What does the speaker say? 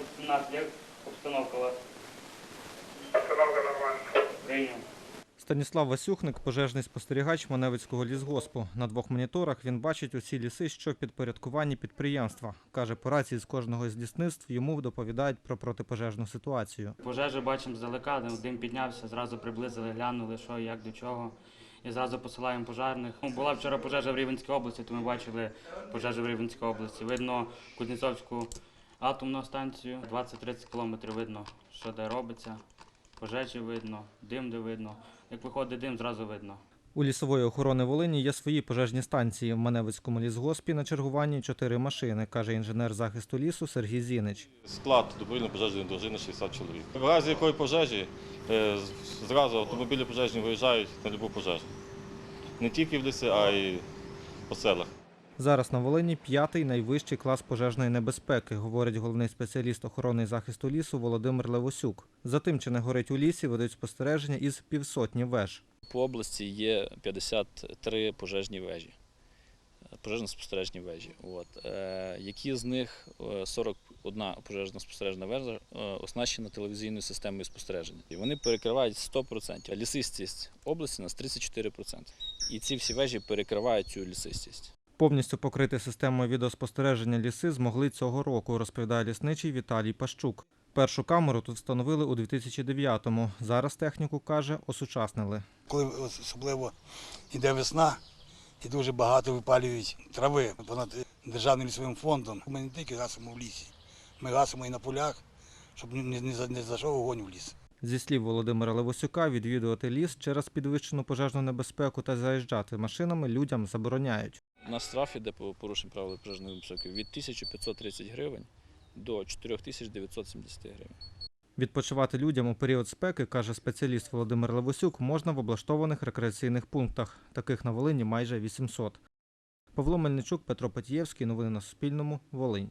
2017, як обстановка у вас? Обстановка нормальна. Прийняв. Станіслав Васюхник, пожежний спостерігач Маневицького лісгоспу. На двох моніторах він бачить усі ліси, що в підпорядкуванні підприємства. Каже, по рації з кожного із лісництв йому доповідають про протипожежну ситуацію. Пожежу бачимо здалека, дим піднявся, зразу приблизили, глянули, що, як, до чого. І зразу посилаємо пожежних. Ну, Була вчора пожежа в Рівненській області, то ми бачили пожежу в Рівненській області. Видно Кузнєцовську атомну станцію, 20-30 кілометрів видно, що де робиться. Пожежі видно, дим де видно. Як виходить дим, зразу видно. У лісової охорони Волині є свої пожежні станції. В Маневицькому лісгоспі на чергуванні чотири машини, каже інженер захисту лісу Сергій Зінич. Склад добровільної пожежної дружини 60 чоловік. В разі якої пожежі е, зразу автомобілі пожежні виїжджають на будь-яку пожежу. Не тільки в ліси, а й по селах. Зараз на Волині п'ятий найвищий клас пожежної небезпеки, говорить головний спеціаліст охорони і захисту лісу Володимир Левосюк. За тим, чи не горить у лісі, ведуть спостереження із півсотні веж. По області є 53 пожежні вежі, е, пожежно-спостережні вежі. От. Е, які з них е, 41 пожежно спостережна вежа е, оснащена телевізійною системою спостереження. І вони перекривають 100%. А лісистість області у нас 34%. І ці всі вежі перекривають цю лісистість. Повністю покрити системою відеоспостереження ліси змогли цього року, розповідає лісничий Віталій Пащук. Першу камеру тут встановили у 2009-му. Зараз техніку каже, осучаснили. коли особливо йде весна і дуже багато випалюють трави понад державним лісовим фондом. Ми не тільки гасимо в лісі, ми гасимо і на полях, щоб не, не, за- не зайшов вогонь в ліс. Зі слів Володимира Левосюка, відвідувати ліс через підвищену пожежну небезпеку та заїжджати машинами людям забороняють. На штраф іде по порушенню правил пожежної безпеки від 1530 гривень до 4970 гривень. Відпочивати людям у період спеки, каже спеціаліст Володимир Левосюк, можна в облаштованих рекреаційних пунктах. Таких на Волині майже 800. Павло Мельничук, Петро Петієвський. Новини на Суспільному. Волинь.